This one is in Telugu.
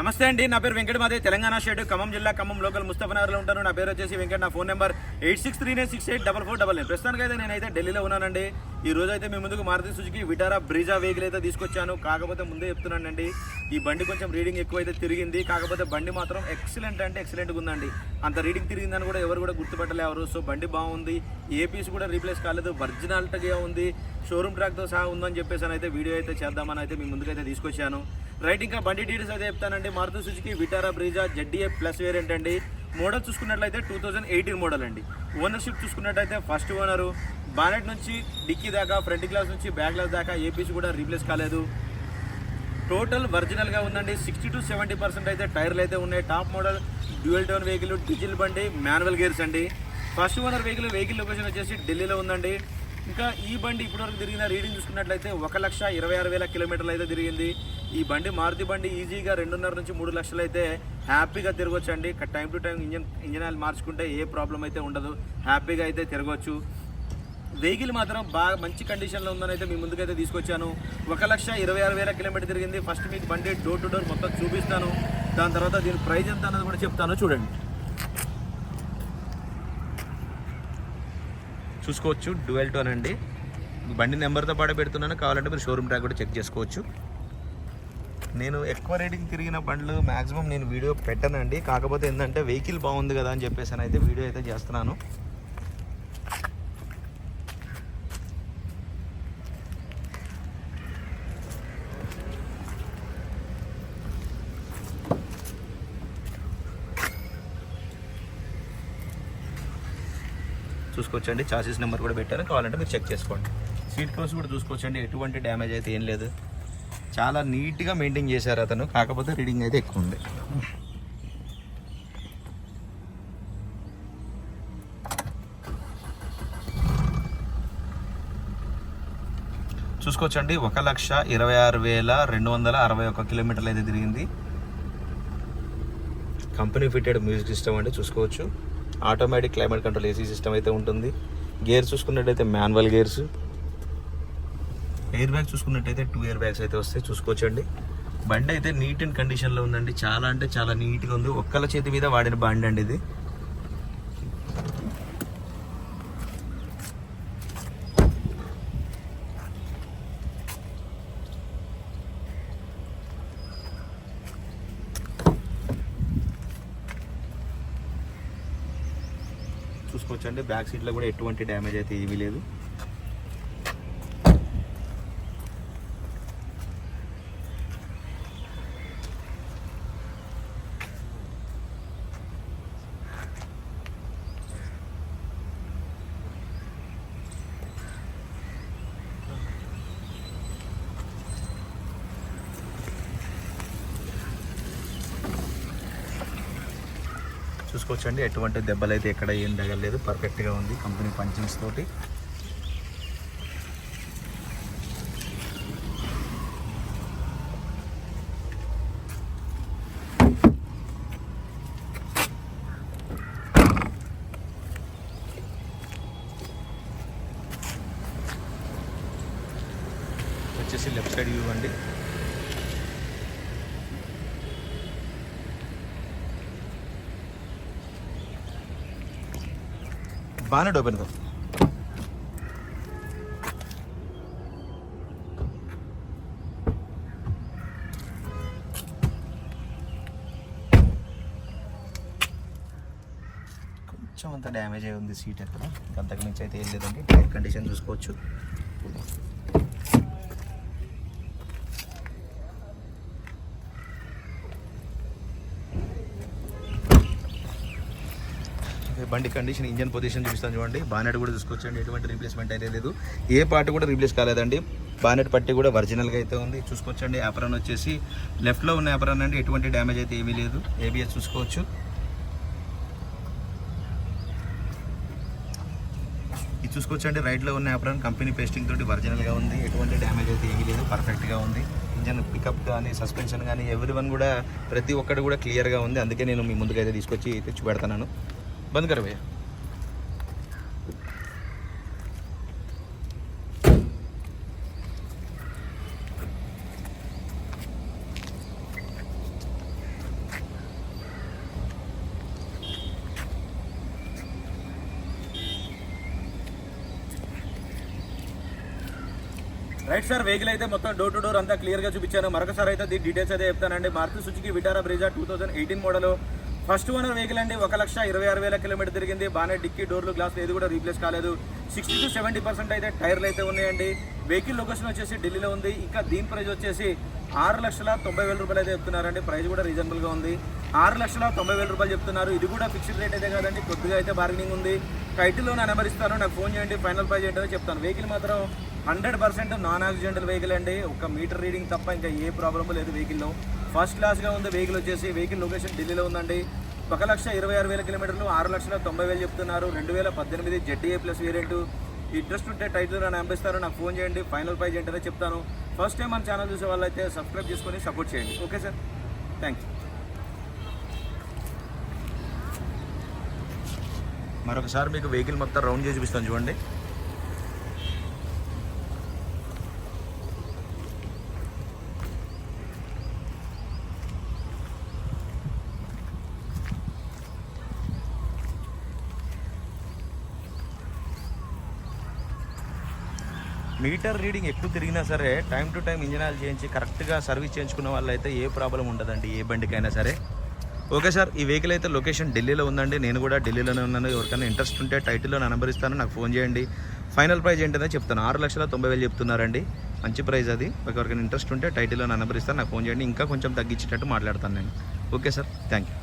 నమస్తే అండి నా పేరు వెంకటమాదే తెలంగాణ స్టేట్ ఖమ్మం జిల్లా ఖమ్మం లోకల్ ముస్తఫనగర్లో ఉంటాను. నా పేరు వచ్చేసి వెంకట నా phone number eight six three nine six eight double four double nine. ప్రస్తుతానికి అయితే నేనైతే ఢిల్లీలో ఉన్నానండి. ఈ రోజు అయితే మీ ముందుకు Maruti Suzuki Vitara Brezza vehicle అయితే తీసుకొచ్చాను. కాకపోతే ముందే చెప్తున్నానండి ఈ బండి కొంచెం రీడింగ్ ఎక్కువైతే తిరిగింది. కాకపోతే బండి మాత్రం ఎక్సలెంట్ అంటే ఎక్సలెంట్గా ఉందండి. అంత రీడింగ్ తిరిగిందని కూడా ఎవరు కూడా గుర్తుపట్టలేరు సో బండి బాగుంది. ఏ పీస్ కూడా రీప్లేస్ కాలేదు. ఒరిజినాలిటీగా ఉంది. షోరూమ్ ట్రాక్తో సహా ఉందని చెప్పేసి అయితే వీడియో అయితే చేద్దామని అయితే మీ ముందుకైతే తీసుకొచ్చాను. రైట్ ఇంకా బండి డీటెయిల్స్ అయితే చెప్తానండి. Maruti Suzuki Vitara Brezza ZDA plus variant అండి. మోడల్ చూసుకున్నట్లయితే టూ థౌజండ్ ఎయిటీన్ మోడల్ అండి. ఓనర్షిప్ చూసుకున్నట్లయితే ఫస్ట్ ఓనరు బానెట్ నుంచి డిక్కీ దాకా ఫ్రంట్ గ్లాస్ నుంచి బ్యాక్ గ్లాస్ దాకా ఏపీసీ కూడా రీప్లేస్ కాలేదు. టోటల్ ఒరిజినల్గా ఉందండి. సిక్స్టీ టు సెవెంటీ పర్సెంట్ అయితే టైర్లు అయితే ఉన్నాయి. Top model dual tone vehicle diesel బండి మాన్యువల్ గేర్స్ అండి. First owner vehicle vehicle location వచ్చేసి ఢిల్లీలో ఉందండి. ఇంకా ఈ బండి ఇప్పటివరకు తిరిగిన రీడింగ్ చూసుకున్నట్లయితే ఒక లక్ష ఇరవై ఆరు వేల కిలోమీటర్లు అయితే తిరిగింది. ఈ బండి మారుతి బండి ఈజీగా రెండున్నర నుంచి మూడు లక్షలు అయితే హ్యాపీగా తిరగొచ్చండి. Time to time engine engine oil మార్చుకుంటే ఏ ప్రాబ్లం అయితే ఉండదు. హ్యాపీగా అయితే తిరగవచ్చు వెహికల్ మాత్రం బాగా మంచి కండిషన్లో ఉందని అయితే మీ ముందుకైతే తీసుకొచ్చాను. ఒక లక్ష ఇరవై ఆరు వేల కిలోమీటర్ తిరిగింది. ఫస్ట్ మీకు బండి డోర్ టు డోర్ మొత్తం చూపిస్తాను. దాని తర్వాత దీని ప్రైజ్ ఎంత అన్నది కూడా చెప్తాను. చూడండి. చూసుకోవచ్చు. డ్యూయల్ టోన్ అండి. బండి నెంబర్తో పాటు పెడుతున్నాను. కావాలంటే మీరు షోరూమ్ ట్రాక్ కూడా చెక్ చేసుకోవచ్చు. నేను ఎక్కువ రేటింగ్ తిరిగిన బండ్లు మ్యాక్సిమం నేను వీడియో పెట్టనండి. కాకపోతే ఏంటంటే వెహికల్ బాగుంది కదా అని చెప్పేసి అయితే వీడియో అయితే చేస్తున్నాను. చూసుకోవచ్చండి. చాసెస్ నెంబర్ కూడా పెట్టాను కావాలంటే మీరు చెక్ చేసుకోండి. సీట్ కవర్స్ కూడా చూసుకోవచ్చండి. ఎటువంటి డ్యామేజ్ అయితే ఏం లేదు. చాలా నీట్గా మెయింటైన్ చేశారు అతను. కాకపోతే రీడింగ్ అయితే ఎక్కువ ఉంది. చూసుకోవచ్చండి. ఒక లక్ష ఇరవై ఆరు వేల రెండు వందల అరవై ఒక కిలోమీటర్లు అయితే తిరిగింది. కంపెనీ ఫిట్టెడ్ మ్యూజిక్ సిస్టమ్ అండి. చూసుకోవచ్చు. Automatic climate control AC system అయితే ఉంటుంది. గేర్ చూసుకున్నట్టయితే మాన్యువల్ గేర్స్. ఎయిర్ బ్యాగ్ చూసుకున్నట్టయితే టూ ఇయర్ బ్యాగ్స్ అయితే వస్తాయి. చూసుకోవచ్చండి. బండి అయితే నీట్ అండ్ కండిషన్లో ఉందండి. చాలా అంటే చాలా నీట్గా ఉంది. ఒక్కల చేతి మీద వాడిన బండి అండి ఇది. చూసుకోవచ్చండి బ్యాక్ సీట్లో కూడా ఎటువంటి డ్యామేజ్ అయితే ఏమీ లేదు. చూసుకోవచ్చండి. ఎటువంటి దెబ్బలు అయితే ఎక్కడ ఏం తగలేదు. పర్ఫెక్ట్గా ఉంది కంపెనీ పంచింగ్స్ తోటి. వచ్చేసి లెఫ్ట్ సైడ్ వ్యూ అండి. బాగానే ఓపెన్ కదా కొంచెం అంత డ్యామేజ్ అయి ఉంది సీట్ అక్కడ అంతకు మించి అయితే ఏం లేదండి. టైర్ కండిషన్ చూసుకోవచ్చు. బండి కండిషన్ ఇంజన్ పొజిషన్ చూపిస్తాను చూడండి. బానెట్ కూడా చూసుకోవచ్చండి ఎటువంటి రీప్లేస్మెంట్ అయితే లేదు. ఏ పార్ట్ కూడా రీప్లేస్ కాలేదండి. బానెట్ పట్టి కూడా ఒరిజినల్గా అయితే ఉంది. చూసుకోవచ్చండి యాపరాన్ వచ్చేసి లెఫ్ట్లో ఉన్న యాపరాన్ అండి. ఎటువంటి డ్యామేజ్ అయితే ఏమీ లేదు. ఏబిఎస్ చూసుకోవచ్చు. ఇది చూసుకోవచ్చండి రైట్లో ఉన్న యాపరాన్ కంపెనీ పేస్టింగ్ తోటి ఒరిజినల్గా ఉంది. ఎటువంటి డ్యామేజ్ అయితే ఏమీ లేదు. పర్ఫెక్ట్గా ఉంది. ఇంజన్ పికప్ కానీ సస్పెన్షన్ కానీ ఎవ్రీ వన్ కూడా ప్రతి ఒక్కటి కూడా క్లియర్గా ఉంది. అందుకే నేను మీ ముందుకైతే తీసుకొచ్చి తెచ్చి పెడతాను. बंद कर भैया। రైట్ సార్ వెహికల్ అయితే మొత్తం డోర్ టు డోర్ అంతా క్లియర్గా చూపించాను. మరొకసారి అయితే డీటెయిల్స్ అయితే చెప్తానండి. Maruti Suzuki Vitara Brezza two thousand eighteen model first owner vehicle అండి ఒక లక్ష ఇరవై ఆరు వేల కిలోమీటర్ తిరిగింది. బాగానే డిక్కీ డోర్లు గ్లాస్ ఏది కూడా రీప్లేస్ కాలేదు. సిక్స్టీ టు సెవెంటీ పర్సెంట్ అయితే టైర్లు అయితే ఉన్నాయండి. వెహికల్ లొకేషన్ వచ్చేసి ఢిల్లీలో ఉంది. ఇంకా దీని ప్రైస్ వచ్చేసి ఆరు లక్షల తొంభై వేల రూపాయలు అయితే చెప్తున్నారండి. ప్రైస్ కూడా రీజనబుల్గా ఉంది. ఆరు లక్షల తొంభై వేల రూపాయలు చెప్తున్నారు. ఇది కూడా ఫిక్స్డ్ రేట్ అయితే కాదండి కొద్దిగా అయితే బార్గెనింగ్ ఉంది. టైటిల్లో నా నెంబర్ ఇస్తాను నాకు ఫోన్ చేయండి ఫైనల్ ప్రైస్ ఏంటో చెప్తాను. వెహికల్ మాత్రం hundred percent non accidental vehicle అండి. ఒక మీటర్ రీడింగ్ తప్ప ఇంకా ఏ ప్రాబ్లమ్ లేదు వెహికల్లో ఫస్ట్ క్లాస్గా ఉంది వెహికల్ వచ్చేసి. వెహికల్ లొకేషన్ ఢిల్లీలో ఉందండి. ఒక లక్ష ఇరవై ఆరు వేల కిలోమీటర్లు ఆరు లక్షల తొంభై వేలు చెప్తున్నారు. రెండు వేల పద్దెనిమిది జెడ్డీఏ ప్లస్ వేరియంట్. ఇంట్రెస్ట్ ఉంటే టైటిల్ నన్ను అంపిస్తారు నాకు ఫోన్ చేయండి. ఫైనల్ ప్రైజ్ ఏంటనే చెప్తాను. ఫస్ట్ టైం మన ఛానల్ చూసే వాళ్ళైతే సబ్స్క్రైబ్ చేసుకొని సపోర్ట్ చేయండి. Okay sir? థ్యాంక్ యూ మరొకసారి మీకు వెహికల్ మొత్తం రౌండ్ చేసి చూపిస్తాను. చూడండి. మీటర్ రీడింగ్ ఎక్కువ తిరిగినా సరే టైం టు టైం ఇంజనాలు ఆయిల్ చేయించి కరెక్ట్గా సర్వీస్ చేయించుకున్న వాళ్ళైతే ఏ ప్రాబ్లం ఉండదండి ఏ బండికైనా సరే. ఓకే సార్ ఈ వెహికల్ అయితే లొకేషన్ ఢిల్లీలో ఉందండి. నేను కూడా ఢిల్లీలోనే ఉన్నాను. ఎవరికైనా ఇంట్రెస్ట్ ఉంటే టైటిల్లో నా నెంబర్ ఇస్తాను నాకు ఫోన్ చేయండి. ఫైనల్ ప్రైస్ ఏంటనే చెప్తాను ఆరు లక్షల తొంభై వేలు చెప్తున్నారండి. మంచి ప్రైస్ అది. ఎవరికైనా ఇంట్రెస్ట్ ఉంటే టైటిల్లో నా నెంబర్ ఇస్తాను నాకు ఫోన్ చేయండి. ఇంకా కొంచెం తగ్గించేటట్టు మాట్లాడతాను నేను. Okay sir thank you.